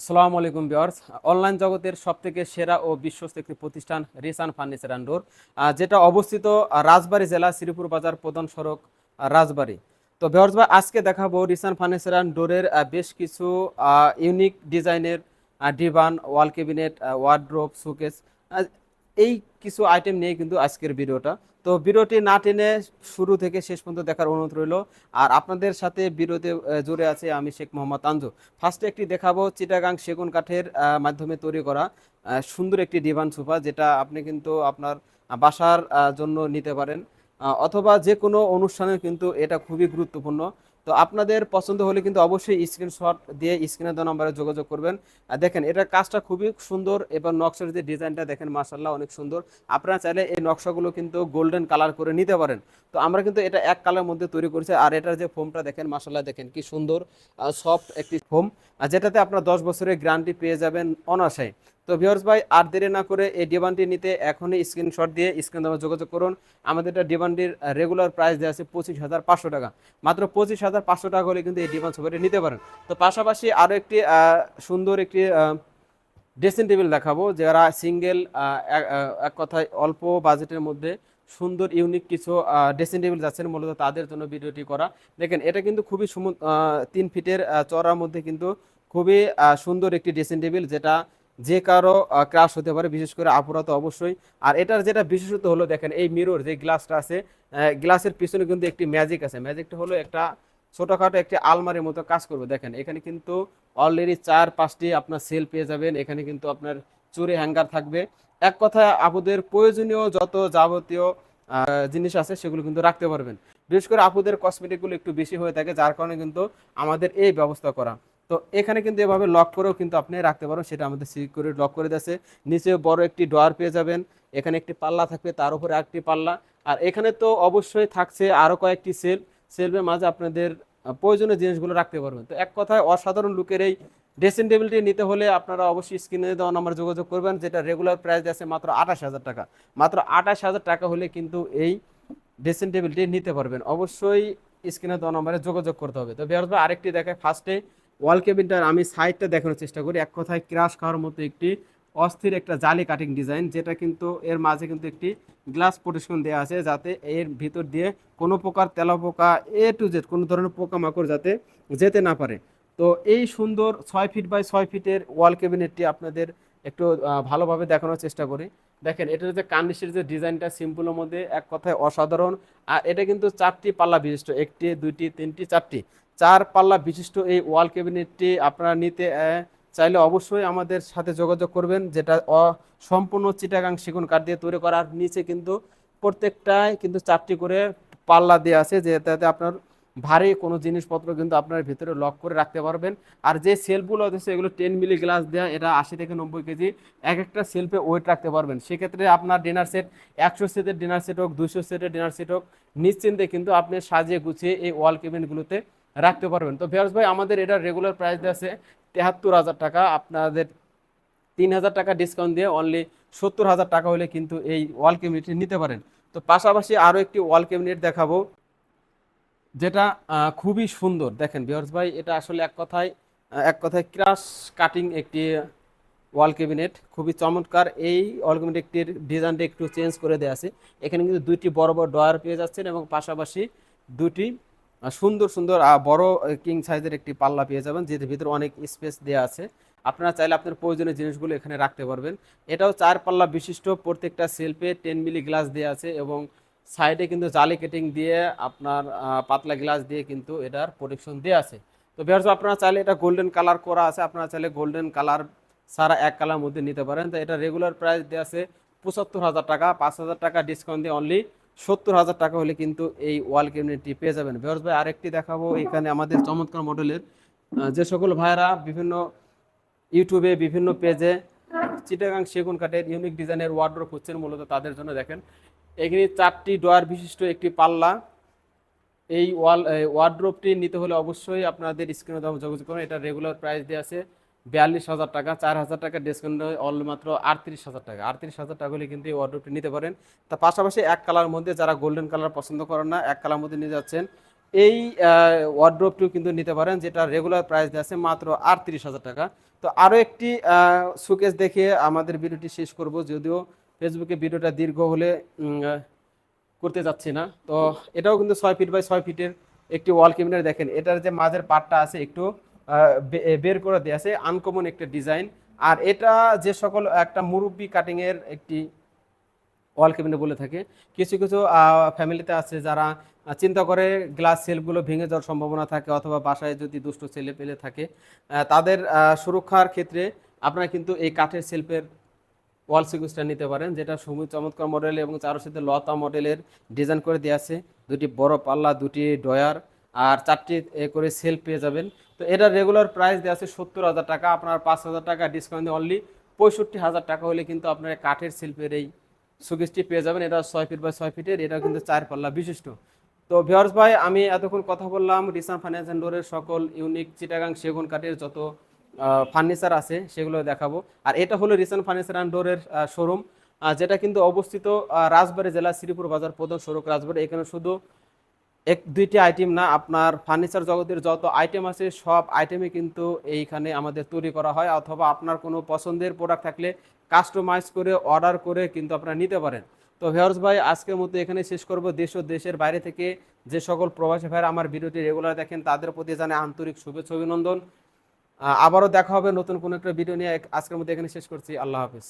আসসালামু আলাইকুম বিয়ার্স অনলাইন জগতের সবথেকে সেরা ও বিশ্বস্ত একটি প্রতিষ্ঠান রিসান ফার্নিচার অ্যান্ড ডোর যেটা অবস্থিত রাজবাড়ি জেলা শ্রীপুর বাজার প্রধান সড়ক রাজবাড়ী। তো বিয়ার্স ভাই, আজকে দেখাবো রিসান ফার্নিচার অ্যান্ড ডোরের বেশ কিছু ইউনিক ডিজাইনের divan, wall cabinet wardrobe showcase এই কিছু আইটেম নিয়ে কিন্তু আজকের ভিডিওটা। তো ভিডিওটি না টেনে শুরু থেকে শেষ পর্যন্ত দেখার অনুরোধ রইল। আর আপনাদের সাথে ভিডিওতে জুড়ে আছে আমি শেখ মোহাম্মদ আঞ্জু ফার্স্টে একটি দেখাবো চিটাগাং সেগুন কাঠের মাধ্যমে তৈরি করা সুন্দর একটি ডিভান সোফা, যেটা আপনি কিন্তু আপনার বাসার জন্য নিতে পারেন। অথবা যে কোনো অনুষ্ঠানে কিন্তু এটা খুবই গুরুত্বপূর্ণ। তো আপনাদের পছন্দ হলে কিন্তু অবশ্যই স্ক্রিনশট দিয়ে স্ক্রিনে দেওয়া নম্বরে যোগাযোগ করবেন। দেখেন এটার কাজটা খুবই সুন্দর এবং নকশার যে ডিজাইনটা দেখেন মার্শাল্লাহ অনেক সুন্দর। আপনারা চাইলে এই নকশাগুলো কিন্তু গোল্ডেন কালার করে নিতে পারেন। তো আমরা কিন্তু এটা এক কালার মধ্যে তৈরি করেছি। আর এটার যে ফোমটা দেখেন মার্শাল্লাহ দেখেন কি সুন্দর সফট একটি ফোম যেটাতে আপনার দশ বছরের গ্যারান্টি পেয়ে যাবেন অনাশায় তো ভিউয়ার্স ভাই আর দেরি না করে এই ডিমান্ডটি নিতে এখনই স্ক্রিনশট দিয়ে স্ক্রিন নাম্বার যোগাযোগ করুন। আমাদের এটা ডিমান্ডের রেগুলার প্রাইস দেওয়া আছে পঁচিশ হাজার পাঁচশো টাকা। মাত্র পঁচিশ হাজার পাঁচশো টাকা হলে কিন্তু এই ডিমান্ড সোফাটি নিতে পারেন। তো পাশাপাশি আরও একটি সুন্দর একটি ড্রেসিং টেবিল দেখাবো। যারা সিঙ্গেল এক কথায় অল্প বাজেটের মধ্যে সুন্দর ইউনিক কিছু ড্রেসিং টেবিল যাচ্ছেন মূলত তাদের জন্য ভিডিওটি করা। দেখেন এটা কিন্তু খুবই তিন ফিটের আহ, চওড়ার মধ্যে কিন্তু খুবই সুন্দর একটি ড্রেসিং টেবিল যেটা যে কারও ক্রাশ হতে পারে, বিশেষ করে আপুরা তো অবশ্যই। আর এটার যেটা বিশেষত হলো, দেখেন, এই মিরর যে গ্লাসটা আছে গ্লাসের পিছনে কিন্তু একটি ম্যাজিক আছে। ম্যাজিকটা হলো একটা ছোটখাটো একটি আলমারির মতো কাজ করবে। দেখেন, এখানে কিন্তু অলরেডি চার, পাঁচটি আপনার সেল পেয়ে যাবেন। এখানে কিন্তু আপনার চুরি হ্যাঙ্গার থাকবে। এক কথায় আপুদের প্রয়োজনীয় যত যাবতীয় জিনিস আছে, সেগুলো কিন্তু রাখতে পারবেন। বিশেষ করে আপুদের কসমেটিকগুলো একটু বেশি হয়ে থাকে, যার কারণে কিন্তু আমাদের এই ব্যবস্থা করা। তো এখানে কিন্তু এভাবে লক করেও কিন্তু আপনি রাখতে পারেন, সেটা আমাদের সিকিউরিটি লক করে দিয়েছে। নিচে বড় একটি ডোয়ার পেয়ে যাবেন, এখানে একটি পাল্লা থাকবে, তার উপরে একটি পাল্লা। আর এখানে তো অবশ্যই থাকছে আরও কয়েকটি সেল সেলফের মাঝে আপনাদের প্রয়োজনীয় জিনিসগুলো রাখতে পারবেন। তো এক কথায় অসাধারণ লুকের এই ড্রেসিং টেবিলটি নিতে হলে আপনারা অবশ্যই স্ক্রিনে দেওয়া নাম্বার যোগাযোগ করবেন, যেটা রেগুলার প্রাইস আছে মাত্র আঠাশ হাজার টাকা। মাত্র আঠাশ হাজার টাকা হলে কিন্তু এই ড্রেসিং টেবিলটি নিতে পারবেন। অবশ্যই স্ক্রিনে দেওয়া নাম্বারে যোগাযোগ করতে হবে। তো বেরোজ আরেকটি দেখায় ফার্স্টে ওয়াল কেবিনটার আমি সাইডটা দেখানোর চেষ্টা করি। এক কথায় ক্রাশ খাওয়ার মতো একটি অস্থির একটা জালি কাটিং ডিজাইন, যেটা কিন্তু এর মাঝে কিন্তু একটি গ্লাস প্রোটেকশন দেওয়া আছে যাতে এর ভিতর দিয়ে কোনো প্রকার তেলা পোকা এ টু জেড কোনো ধরনের পোকামাকড় যাতে যেতে না পারে। তো এই সুন্দর ছয় ফিট বাই ছয় ফিটের ওয়াল ক্যাবিনেটটি আপনাদের একটু ভালোভাবে দেখানোর চেষ্টা করি। দেখেন, এটার যে কার্নিশের যে ডিজাইনটা সিম্পলের মধ্যে এক কথায় অসাধারণ। আর এটা কিন্তু চারটি পাল্লা বিশিষ্ট, একটি, দুইটি, তিনটি, চারটি। চার পাল্লা বিশিষ্ট এই ওয়াল ক্যাবিনেটটি আপনারা নিতে চাইলে অবশ্যই আমাদের সাথে যোগাযোগ করবেন, যেটা সম্পূর্ণ চিটাগাং সেগুন কাঠ দিয়ে তৈরি করা আর নিচে কিন্তু প্রত্যেকটায় কিন্তু চারটি করে পাল্লা দেওয়া আছে যেটাতে আপনার ভারী কোনো জিনিসপত্র কিন্তু আপনার ভিতরে লক করে রাখতে পারবেন। আর যে সেলফগুলো আছে এগুলো টেন মিলি গ্লাস দেওয়া এটা আশি থেকে নব্বই কেজি, এক একটা সেলফে ওয়েট রাখতে পারবেন। সেক্ষেত্রে আপনার ডিনার সেট একশো সেটের ডিনার সেট হোক দুশো সেটের ডিনার সেট হোক, নিশ্চিন্তে কিন্তু আপনি সাজিয়ে গুছিয়ে এই ওয়াল কেবিনগুলোতে রাখতে পারবেন। তো ভিউয়ার্স ভাই, আমাদের এটা রেগুলার প্রাইস আছে তেহাত্তর হাজার টাকা। আপনাদের তিন হাজার টাকা ডিসকাউন্ট দিয়ে অনলি সত্তর হাজার টাকা হলে কিন্তু এই ওয়াল ক্যাবিনেটটি নিতে পারেন। তো পাশাপাশি আরও একটি ওয়াল ক্যাবিনেট দেখাবো, যেটা খুবই সুন্দর। দেখেন বিহার্স ভাই, এটা আসলে এক কথায় এক কথায় ক্রাশ কাটিং একটি ওয়াল ক্যাবিনেট খুবই চমৎকার। এই ওয়াল ক্যাবিনেটটির ডিজাইনটা একটু চেঞ্জ করে দেওয়া আছে। এখানে কিন্তু দুইটি বড় বড় ডয়ার পেয়ে যাচ্ছেন এবং পাশাপাশি দুটি সুন্দর সুন্দর বড় কিং সাইজের একটি পাল্লা পেয়ে যাবেন, যেটির ভিতরে অনেক স্পেস দেওয়া আছে। আপনারা চাইলে আপনার প্রয়োজনীয় জিনিসগুলো এখানে রাখতে পারবেন। এটাও চার পাল্লা বিশিষ্ট, প্রত্যেকটা সেলফে টেন মিলি গ্লাস দেওয়া আছে এবং সাইডে কিন্তু জালি কেটিং দিয়ে আপনার পাতলা গ্লাস দিয়ে কিন্তু এটার প্রোটেকশন দেওয়া আছে। তো বিহার্স আপনারা চাইলে এটা গোল্ডেন কালার করা আছে। আপনারা চাইলে গোল্ডেন কালার সারা এক কালার মধ্যে নিতে পারেন। তো এটা রেগুলার প্রাইস দেওয়া আছে পঁচাত্তর হাজার টাকা, পাঁচ হাজার টাকা ডিসকাউন্ট দিয়ে অনলি সত্তর হাজার টাকা হলে কিন্তু এই ওয়াল ক্যাবিনেটটি পেয়ে যাবেন। বিহার্স ভাই, আরেকটি দেখাবো এখানে আমাদের চমৎকার মডেলের যে সকল ভাইয়েরা বিভিন্ন ইউটিউবে, বিভিন্ন পেজে চিটাগাং সেগুন কাঠের ইউনিক ডিজাইনের ওয়ার্ড্রোপ হচ্ছেন মূলত তাদের জন্য দেখেন। এখানে চারটি ডোয়ার বিশিষ্ট একটি পাল্লা। এই ওয়াল ওয়ার্ড্রোপটি নিতে হলে অবশ্যই আপনাদের স্ক্রিনে যোগাযোগ করুন। এটা রেগুলার প্রাইস দিয়ে আছে। বিয়াল্লিশ হাজার টাকা, চার হাজার টাকা ডিসকাউন্ট অল মাত্র আটত্রিশ হাজার টাকা। আটত্রিশ হাজার টাকা হলে কিন্তু এই ওয়ার্ড্রোপটি নিতে পারেন। তার পাশাপাশি এক কালার মধ্যে যারা গোল্ডেন কালার পছন্দ করেন না, এক কালার মধ্যে নিয়ে যাচ্ছেন। এই ওয়ার্ড্রোপটিও কিন্তু নিতে পারেন, যেটা রেগুলার প্রাইস আছে মাত্র আটত্রিশ হাজার টাকা। তো আরও একটি সুকেস দেখে আমাদের ভিডিওটি শেষ করব। যদিও ফেসবুকে ভিডিওটা দীর্ঘ হলে করতে যাচ্ছি না। তো এটাও কিন্তু ছয় ফিট বাই ছয় ফিটের একটি ওয়াল ক্যাবিনেট দেখেন। এটার যে মাঝের পার্টটা আছে একটু বের করে দেওয়া আছে আনকমন একটা ডিজাইন আর এটা যে সকল একটা মুরব্বি কাটিংয়ের একটি ওয়াল ক্যাবিনেট বলে থাকে। কিছু কিছু ফ্যামিলিতে আছে যারা চিন্তা করে গ্লাস সেলগুলো ভেঙে যাওয়ার সম্ভাবনা থাকে অথবা বাসায় যদি দুষ্ট ছেলে পেলে থাকে তাদের সুরক্ষার ক্ষেত্রে আপনারা কিন্তু এই কাঠের সেলফের ওয়াল সিকুইসটা নিতে পারেন, যেটা খুবই চমৎকার মডেল এবং চারোর সাথে লতা মডেলের ডিজাইন করে দেওয়া আছে। দুটি বড় পাল্লা, দুটি ডয়ার আর চারটি এ করে সেল পেয়ে যাবেন। তো এটার রেগুলার প্রাইস দেওয়া আছে সত্তর হাজার টাকা। আপনার পাঁচ হাজার টাকা ডিসকাউন্ট অনলি পঁয়ষট্টি হাজার টাকা হলে কিন্তু আপনার কাঠের শিল্পের এই সুকেসটি পেয়ে যাবেন। এটা ছয় ফিট বাই ছয় ফিটের এটা কিন্তু চার পাল্লা বিশিষ্ট। তো ভিওর্স ভাই, আমি এতক্ষণ কথা বললাম রিসান ফাইন্যান্স ডোরের সকল ইউনিক চিটাগাং সেগুন কাঠের যত ফার্নিচার আছে সেগুলো দেখাবো। আর এটা হলো রিসান ফার্নিচার অ্যান্ড ডোরের শোরুম যেটা কিন্তু অবস্থিত রাজবাড়ী জেলা শ্রীপুর বাজার প্রধান সড়ক রাজবাড়ি। এখানে শুধু এক, দুইটি আইটেম না, আপনার ফার্নিচার জগতের যত আইটেম আছে, সব আইটেমই কিন্তু এইখানে আমাদের তৈরি করা হয়। অথবা আপনার কোনো পছন্দের প্রোডাক্ট থাকলে কাস্টমাইজ করে অর্ডার করে কিন্তু আপনারা নিতে পারেন। তো ভিউয়ার্স ভাই, আজকের মতো এখানে শেষ করব। দেশ ও দেশের বাইরে থেকে যে সকল প্রবাসী ভাইরা আমার ভিডিওটি রেগুলার দেখেন, তাদের প্রতি জানে আন্তরিক শুভেচ্ছা, অভিনন্দন। আবারও দেখা হবে নতুন কোনো একটা ভিডিও নিয়ে। আজকের মধ্যে এখানে শেষ করছি। আল্লাহ হাফিজ।